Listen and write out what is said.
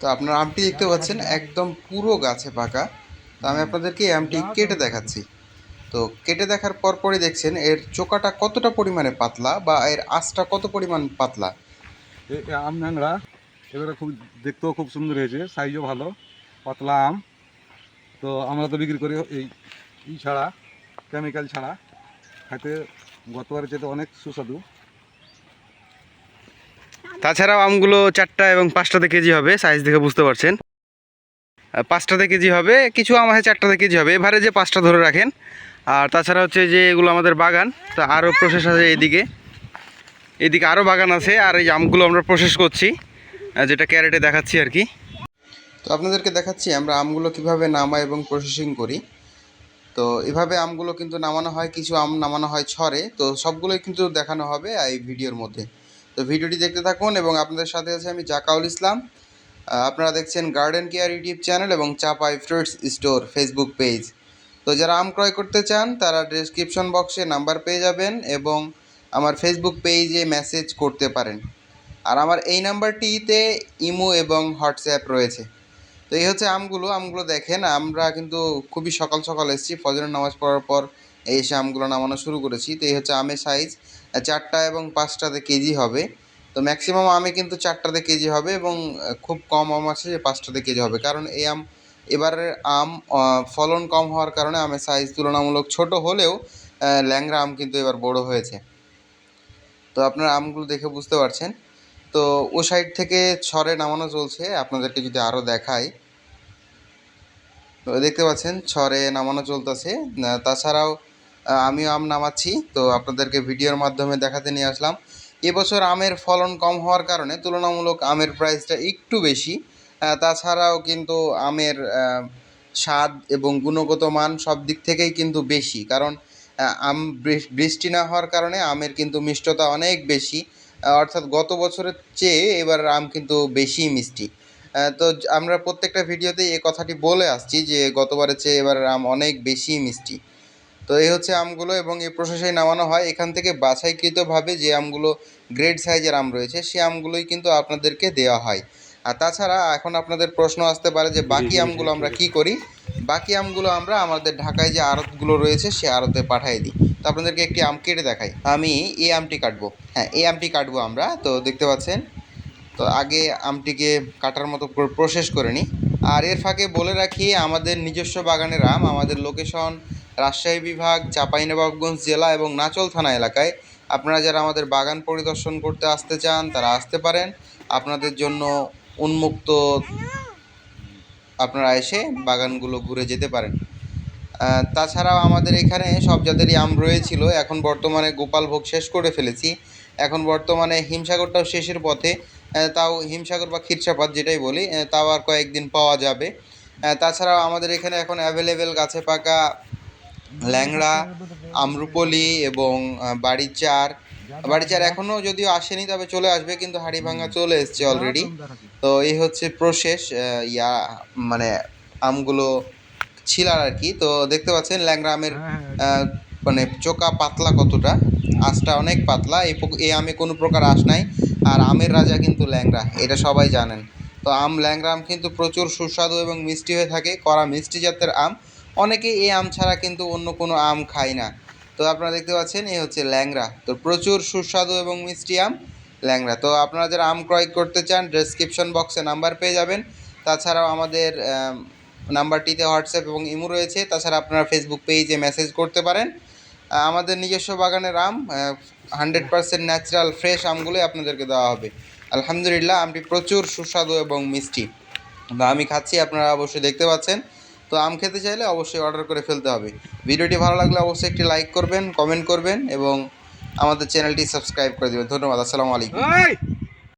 তো আপনার আমটি দেখতে পাচ্ছেন, একদম পুরো গাছে পাকা। তো আমি আপনাদেরকে এই আমটি কেটে দেখাচ্ছি। তো কেটে দেখার পর পরই দেখছেন, এর চোকাটা কতটা পরিমাণে পাতলা বা এর আঁশটা কত পরিমাণ পাতলা? আম ন্যাংরা এবারে খুব দেখতেও খুব সুন্দর হয়েছে সাইজও ভালো, পাতলা আম। তো আমরা তো বিক্রি করি এই ই ছাড়া কেমিক্যাল ছাড়া। খাইতে গতবারের চেয়ে অনেক সুস্বাদু। তাছাড়াও আমগুলো চারটা এবং পাঁচটাতে কেজি হবে সাইজ দেখে বুঝতে পারছেন। পাঁচটাতে কেজি হবে, কিছু আম আছে চারটাতে কেজি হবে। এবারে যে পাঁচটা ধরে রাখেন, আর তাছাড়া হচ্ছে যে এগুলো আমাদের বাগান, তো আরও প্রসেস আছে এইদিকে এদিকে আরও বাগান আছে, আর এই আমগুলো আমরা প্রসেস করছি যেটা ক্যারেটে দেখাচ্ছি আর কি। তো আপনাদেরকে দেখাচ্ছি আমরা আমগুলো কীভাবে নামাই এবং প্রসেসিং করি। তো এভাবে আমগুলো কিন্তু নামানো হয়, কিছু আম নামানো হয় ছড়ে, তো সবগুলোই কিন্তু দেখানো হবে এই ভিডিওর মধ্যে। তো ভিডিওটি দেখতে থাকুন এবং আপনাদের সাথে আছে আমি জাকাউল ইসলাম। আপনারা দেখছেন গার্ডেন কেয়ার ইউটিউব চ্যানেল এবং Chapai fruits store Facebook page তো যারা আম ক্রয় করতে চান, তারা ডেসক্রিপশন বক্সে নাম্বার পেয়ে যাবেন এবং আমার ফেসবুক পেজে মেসেজ করতে পারেন। আর আমার এই নাম্বারটিতে ইমো এবং হোয়াটসঅ্যাপ রয়েছে। তো এই হচ্ছে আমগুলো। আমগুলো দেখেন, আমরা কিন্তু খুবই সকাল সকাল এসেছি। ফজরের নামাজ পড়ার পর এই আমগুলো নামানো শুরু করেছি। তো এই হচ্ছে আমের সাইজ চারটা এবং পাঁচটাতে কেজি হবে। তো ম্যাক্সিমাম আমে কিন্তু চারটাতে কেজি হবে এবং খুব কম আম আছে যে পাঁচটাতে কেজি হবে। কারণ এই আম, এবারের আম ফলন কম হওয়ার কারণে আমের সাইজ তুলনামূলক ছোট হলেও ল্যাংরা আম কিন্তু এবার বড় হয়েছে। তো আপনারা আমগুলো দেখে বুঝতে পারছেন। তো ও সাইড থেকে ছড়ে নামানো চলছে। আপনাদেরকে যদি আরও দেখাই। তো দেখতে পাচ্ছেন ছড়ে নামানো চলতেছে। তাছাড়াও আমিও আম নামাচ্ছি। তো আপনাদেরকে ভিডিওর মাধ্যমে দেখাতে নিয়ে আসলাম। এবছর আমের ফলন কম হওয়ার কারণে তুলনামূলক আমের প্রাইসটা একটু বেশি। তাছাড়াও কিন্তু আমের স্বাদ এবং গুণগত মান সব দিক থেকেই কিন্তু বেশি। কারণ আম বৃষ- বৃষ্টি না হওয়ার কারণে আমের কিন্তু মিষ্টতা অনেক বেশি। অর্থাৎ গত বছরের চেয়ে এবার আম কিন্তু বেশি মিষ্টি। তো আমরা প্রত্যেকটা ভিডিওতেই এই কথাটি বলে আসছি যে গতবারের চেয়ে এবার আম অনেক বেশি মিষ্টি। তো এই হচ্ছে আমগুলো এবং এই প্রসেসে নামানো হয়। এখান থেকে বাছাইকৃতভাবে যে আমগুলো গ্রেড সাইজের আম রয়েছে সেই আমগুলোই কিন্তু আপনাদেরকে দেওয়া হয়। আর তাছাড়া এখন আপনাদের প্রশ্ন আসতে পারে যে বাকি আমগুলো আমরা কি করি? বাকি আমগুলো আমরা আমাদের ঢাকায় যে আড়তগুলো রয়েছে সে আড়তে পাঠিয়ে দিই। তো আপনাদেরকে একটি আম কেটে দেখাই। আমি এই আমটি কাটবো। হ্যাঁ এই আমটি কাটবো আমরা। তো দেখতে পাচ্ছেন? তো আগে আমটিকে কাটার মতো প্রসেস করে নিই। আর এর ফাঁকে বলে রাখি আমাদের নিজস্ব বাগানের আম আমাদের লোকেশন রাজশাহী বিভাগ, চাঁপাইনবাবগঞ্জ জেলা এবং নাচল থানা এলাকায় আপনারা যারা আমাদের বাগান পরিদর্শন করতে আসতে চান, তারা আসতে পারেন। আপনাদের জন্য উন্মুক্ত আপনারা এসে বাগানগুলো ঘুরে যেতে পারেন। তাছাড়াও আমাদের এখানে সব জাতেরই আম রয়েছিল। এখন বর্তমানে গোপাল ভোগ শেষ করে ফেলেছি। এখন বর্তমানে হিমসাগরটাও শেষের পথে। তাও হিমসাগর বা ক্ষীরসাপাত যেটাই বলি তাও আর কয়েকদিন পাওয়া যাবে। তাছাড়াও আমাদের এখানে এখন অ্যাভেলেবেল গাছে পাকা ল্যাংড়া আমরুপলি এবং আহ, বাড়ির চার বাড়ির চার এখনও যদিও আসেনি তবে চলে আসবে কিন্তু হাড়ি ভাঙা চলে এসছে অলরেডি তো এই হচ্ছে প্রসেস ইয়া মানে আমগুলো ছিলার আর কি। তো দেখতে পাচ্ছেন ল্যাংড়া আমের মানে চোকা পাতলা কতটা। আঁশটা অনেক পাতলা এই এই আমে কোনো প্রকার আঁশ নাই। আর আমের রাজা কিন্তু ল্যাংড়া এটা সবাই জানেন। তো আম ল্যাংড়া আম কিন্তু প্রচুর সুস্বাদু এবং মিষ্টি হয়ে থাকে কড়া মিষ্টি জাতের আম। অনেকে এই আম ছাড়া কিন্তু অন্য কোনো আম খায় না। তো আপনারা দেখতে পাচ্ছেন, এই হচ্ছে ল্যাংড়া। তো প্রচুর সুস্বাদু এবং মিষ্টি আম, ল্যাংড়া। তো আপনারা যারা আম ক্রয় করতে চান ডেসক্রিপশন বক্সে নাম্বার পেয়ে যাবেন। তাছাড়াও আমাদের নাম্বারটিতে হোয়াটসঅ্যাপ এবং ইমো রয়েছে। তাছাড়া আপনারা ফেসবুক পেজে মেসেজ করতে পারেন। আমাদের নিজস্ব বাগানের আম হান্ড্রেড পার্সেন্ট ন্যাচারাল ফ্রেশ আমগুলোই আপনাদেরকে দেওয়া হবে। আলহামদুলিল্লাহ, আমটি প্রচুর সুস্বাদু এবং মিষ্টি। আমি খাচ্ছি, আপনারা অবশ্যই দেখতে পাচ্ছেন। তো আম খেতে চাইলে অবশ্যই অর্ডার করে ফেলতে হবে। ভিডিওটি ভালো লাগলে অবশ্যই একটি লাইক করবেন কমেন্ট করবেন এবং আমাদের চ্যানেলটি সাবস্ক্রাইব করে দেবেন। ধন্যবাদ, আসসালামু আলাইকুম।